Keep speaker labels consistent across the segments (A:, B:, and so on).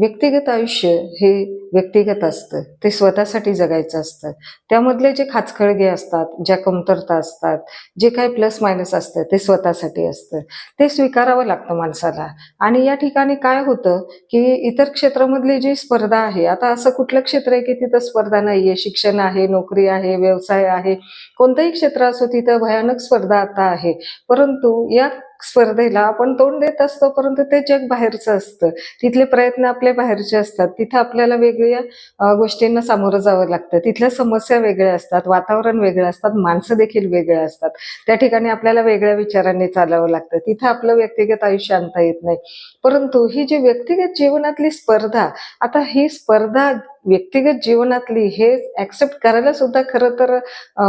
A: व्यक्तिगत आयुष्य हे व्यक्तिगत असतं. ते स्वतःसाठी जगायचं असतं. त्यामधले जे खाचखळगे असतात ज्या कमतरता असतात जे काही प्लस मायनस असतं ते स्वतःसाठी असतं. ते स्वीकारावं लागतं माणसाला. आणि या ठिकाणी काय होतं की इतर क्षेत्रामधली जी स्पर्धा आहे आता असं कुठलं क्षेत्र आहे की तिथं स्पर्धा नाहीये? शिक्षण आहे नोकरी आहे व्यवसाय आहे. कोणतंही क्षेत्र असो तिथं भयानक स्पर्धा आता आहे. परंतु या स्पर्धेला आपण तोंड देत असतो परंतु ते जग बाहेरचं असतं. तिथले प्रयत्न आपले बाहेरचे असतात. तिथं आपल्याला वेगळ्या गोष्टींना सामोरं जावं लागतं. तिथल्या समस्या वेगळ्या असतात वातावरण वेगळं असतात माणसं देखील वेगळ्या असतात. त्या ठिकाणी आपल्याला वेगळ्या विचारांनी चालावं लागतं. तिथं आपलं व्यक्तिगत आयुष्य आणता येत नाही. परंतु ही जी व्यक्तिगत जीवनातली स्पर्धा आता ही स्पर्धा व्यक्तिगत जीवनातली हे ऍक्सेप्ट करायला सुद्धा खरं तर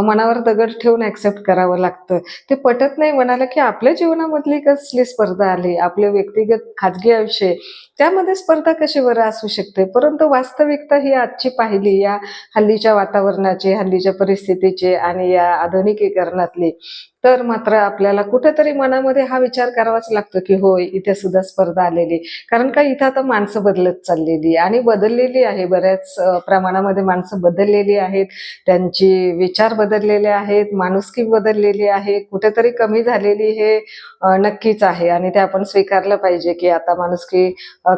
A: मनावर दगड ठेवून ऍक्सेप्ट करावं लागतं. ते पटत नाही म्हणाला की आपल्या जीवनामधली कसली स्पर्धा आली आपले व्यक्तिगत खाजगी आयुष्य त्यामध्ये स्पर्धा कशी बरं असू शकते? परंतु वास्तविकता ही आजची पाहिली या हल्लीच्या वातावरणाची हल्लीच्या परिस्थितीची आणि या आधुनिकीकरणातली तर मात्र आपल्याला कुठेतरी मनामध्ये हा विचार करावाच लागतो की होय इथे सुद्धा स्पर्धा आलेली. कारण का इथं आता माणसं बदलत चाललेली आणि बदललेली आहे बऱ्याच प्रमाणामध्ये माणसं बदललेली आहेत. त्यांची विचार बदललेले आहेत माणुसकी बदललेली आहे. कुठेतरी कमी झालेली हे नक्कीच आहे आणि ते आपण स्वीकारलं पाहिजे की आता माणुसकी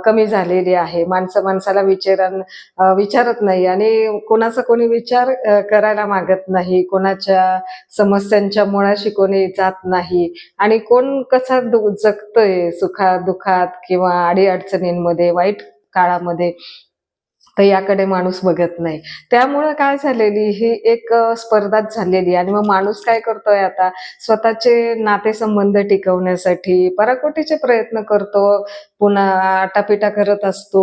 A: कमी झालेली आहे. माणसं माणसाला विचारां विचारत नाही आणि कोणाचा कोणी विचार करायला मागत नाही. कोणाच्या समस्यांच्या मुळाशी कोणी जात नाही. आणि कोण कसा दु- जगतोय सुखात दुखात किंवा अडीअडचणींमध्ये वाईट काळामध्ये तर याकडे माणूस बघत नाही. त्यामुळं काय झालेली ही एक स्पर्धाच झालेली आणि मग माणूस काय करतोय आता? स्वतःचे नातेसंबंध टिकवण्यासाठी पराकोटीचे प्रयत्न करतो. पुन्हा आटापिटा करत असतो.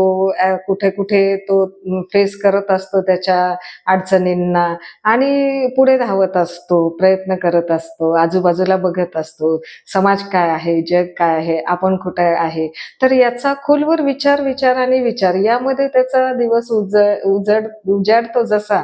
A: कुठे कुठे तो फेस करत असतो त्याच्या अडचणींना आणि पुढे धावत असतो प्रयत्न करत असतो आजूबाजूला बघत असतो. समाज काय आहे? जग काय आहे? आपण कुठे आहे? तर याचा खोलवर विचार विचार आणि विचार. यामध्ये त्याचा दिवस उज उजड उजाडतो जसा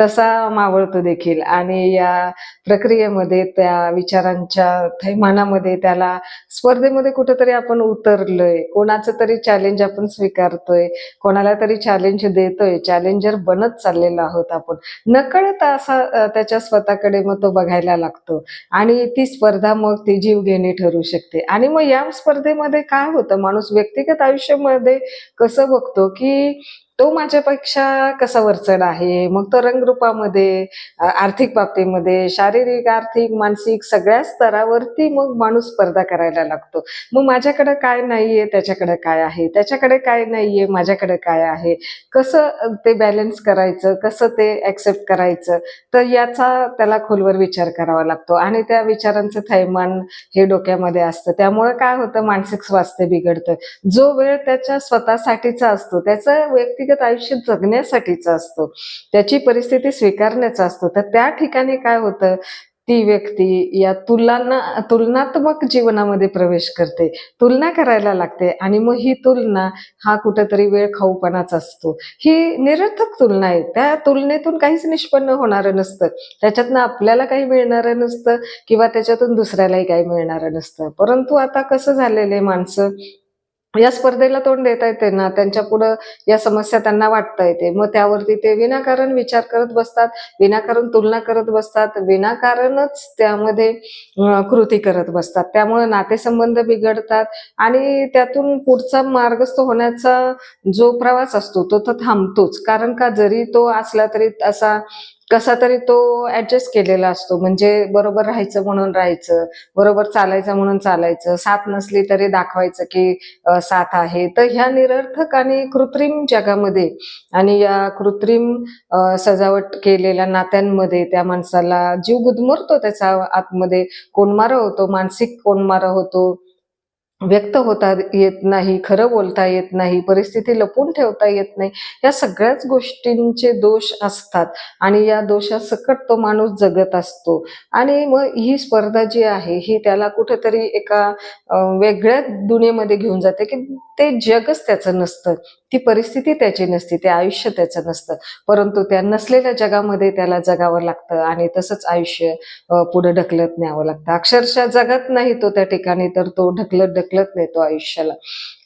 A: तसा मावळतो देखील. आणि या प्रक्रियेमध्ये त्या विचारांच्या थैमानामध्ये त्याला स्पर्धेमध्ये कुठेतरी आपण उतरलोय. कोणाचं तरी चॅलेंज आपण स्वीकारतोय. कोणाला तरी चॅलेंज देतोय. चॅलेंजर बनत चाललेलो आहोत आपण. नकळत असा त्याच्या स्वतःकडे मग तो बघायला लागतो. आणि ती स्पर्धा मग ती जीवघेणी ठरू शकते. आणि मग या स्पर्धेमध्ये काय होतं? माणूस व्यक्तिगत आयुष्यामध्ये कसं बघतो की तो माझ्यापेक्षा कसा वरचढ आहे? मग तो रंगरूपामध्ये आर्थिक बाबतीमध्ये शारीरिक आर्थिक मानसिक सगळ्या स्तरावरती मग माणूस स्पर्धा करायला लागतो. मग माझ्याकडे काय नाहीये त्याच्याकडे काय आहे? त्याच्याकडे काय नाहीये माझ्याकडे काय आहे? कसं ते बॅलन्स करायचं? कसं ते ऍक्सेप्ट करायचं? तर याचा त्याला खोलवर विचार करावा लागतो. आणि त्या विचारांचं थैमान हे डोक्यामध्ये असतं. त्यामुळे काय होतं? मानसिक स्वास्थ्य बिघडतं. जो वेळ त्याच्या स्वतःसाठीचा असतो त्याचं व्यक्तिगत आयुष्य जगण्यासाठीचा असतो. त्याची परिस्थिती स्वीकारण्याचा असतो. तर त्या ठिकाणी काय होतं? ती व्यक्ती या तुलना तुलनात्मक जीवनामध्ये प्रवेश करते. तुलना करायला लागते आणि मग ही तुलना हा कुठेतरी वेळ खाऊपणाच असतो. ही निरर्थक तुलना आहे. त्या तुलनेतून काहीच निष्पन्न होणारं नसतं. त्याच्यातनं आपल्याला काही मिळणारं नसतं किंवा त्याच्यातून दुसऱ्यालाही काही मिळणारं नसतं. परंतु आता कसं झालेलं आहे माणसं? या स्पर्धेला तोंड देता येते ना त्यांच्या पुढं या समस्या त्यांना वाटता येते. मग त्यावरती ते विनाकारण विचार करत बसतात विनाकारण तुलना करत बसतात विनाकारणच त्यामध्ये कृती करत बसतात. त्यामुळे नातेसंबंध बिघडतात आणि त्यातून पुढचा मार्गस्थ होण्याचा जो प्रवास असतो तो तर थांबतोच. कारण का जरी तो असला तरी असा कसा तरी तो ऍडजस्ट केलेला असतो. म्हणजे बरोबर राहायचं म्हणून राहायचं बरोबर चालायचं म्हणून चालायचं साथ नसली तरी दाखवायचं की साथ आहे. तर ह्या निरर्थक आणि कृत्रिम जगामध्ये आणि या कृत्रिम सजावट केलेल्या नात्यांमध्ये त्या माणसाला जीव गुदमरतो त्याचा आतमध्ये कोणमारा होतो मानसिक कोणमारा होतो. व्यक्त होता येत नाही खरं बोलता येत नाही परिस्थिती लपून ठेवता येत नाही या सगळ्याच गोष्टींचे दोष असतात आणि या दोषासकट तो माणूस जगत असतो. आणि मग ही स्पर्धा जी आहे ही त्याला कुठेतरी एका वेगळ्या दुनियेमध्ये घेऊन जाते की ते जगच त्याचं नसतं. ती परिस्थिती त्याची नसते ते आयुष्य त्याचं नसतं. परंतु त्या नसलेल्या जगामध्ये त्याला जगावं लागतं आणि तसंच आयुष्य पुढे ढकलत न्यावं लागतं. अक्षरशः जगत नाही तो त्या ठिकाणी तर तो ढकलत ढकलत नेतो आयुष्याला.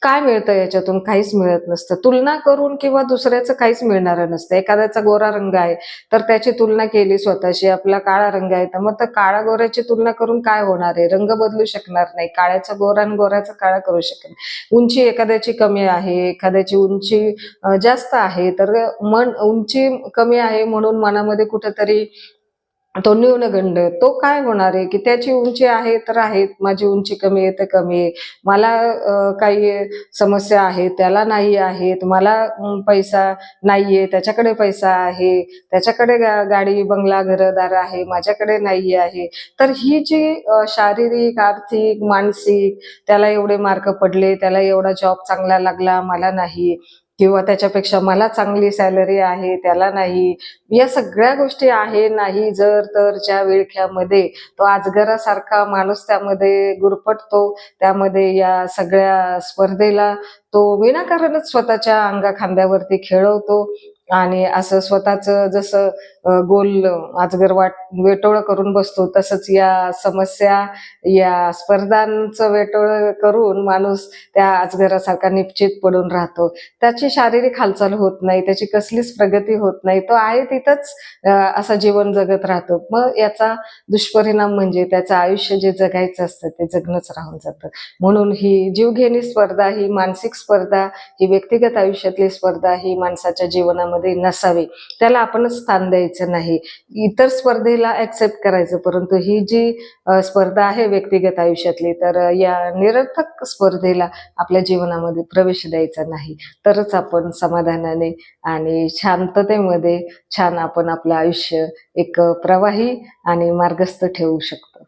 A: काय मिळतं याच्यातून? काहीच मिळत नसतं. तुलना करून किंवा दुसऱ्याचं काहीच मिळणारं नसतं. एखाद्याचा गोरा रंग आहे तर त्याची तुलना केली स्वतःशी. आपला काळा रंग आहे तर मग तर काळा गोऱ्याची तुलना करून काय होणार आहे? रंग बदलू शकणार नाही. काळ्याचा गोरा आणि गोऱ्याचा काळा करू शकत उंची एखाद्याची कमी आहे एखाद्याची उंची जास्त आहे तर मन उंची कमी आहे म्हणून मनामध्ये कुठेतरी तो न्यूनगंड तो काय होणार आहे? की त्याची उंची आहे तर आहे. माझी उंची कमी आहे तर कमी आहे. मला काही समस्या आहे त्याला नाही आहेत. मला पैसा नाहीये त्याच्याकडे पैसा आहे. त्याच्याकडे गा- गाडी बंगला घरदार आहे. माझ्याकडे नाही आहे. तर ही जी शारीरिक आर्थिक मानसिक त्याला एवढे मार्क पडले. त्याला एवढा जॉब चांगला लागला. मला नाही. किंवा त्याच्यापेक्षा मला चांगली सॅलरी आहे त्याला नाही. या सगळ्या गोष्टी आहे नाही जर तर ज्या विळख्यामध्ये. तो आजगरासारखा माणूस त्यामध्ये गुरपटतो त्यामध्ये या सगळ्या स्पर्धेला तो विनाकारणच स्वतःच्या अंगा खांद्यावरती खेळवतो. आणि असं स्वतःच जसं गोल आजगर वाट वेटोळं करून बसतो तसंच या समस्या या स्पर्धांचं वेटोळं करून माणूस त्या आजगरासारखा निश्चित पडून राहतो. त्याची शारीरिक हालचाल होत नाही त्याची कसलीच प्रगती होत नाही. तो आहे तिथंच असा असं जीवन जगत राहतो. मग याचा दुष्परिणाम म्हणजे त्याचं आयुष्य जे जगायचं असतं ते जगणंच राहून जातं. म्हणून ही जीवघेणी स्पर्धा ही मानसिक स्पर्धा ही व्यक्तिगत आयुष्यातली स्पर्धा ही माणसाच्या जीवनामध्ये नसावी. त्याला आपणच स्थान द्यायचं नाही. इतर स्पर्धेला ऍक्सेप्ट करायचं. परंतु ही जी स्पर्धा आहे व्यक्तिगत आयुष्यातली तर या निरर्थक स्पर्धेला आपल्या जीवनामध्ये प्रवेश द्यायचा नाही. तरच आपण समाधानाने आणि शांततेमध्ये छान आपण आपलं आयुष्य एक प्रवाही आणि मार्गस्थ ठेवू शकतो.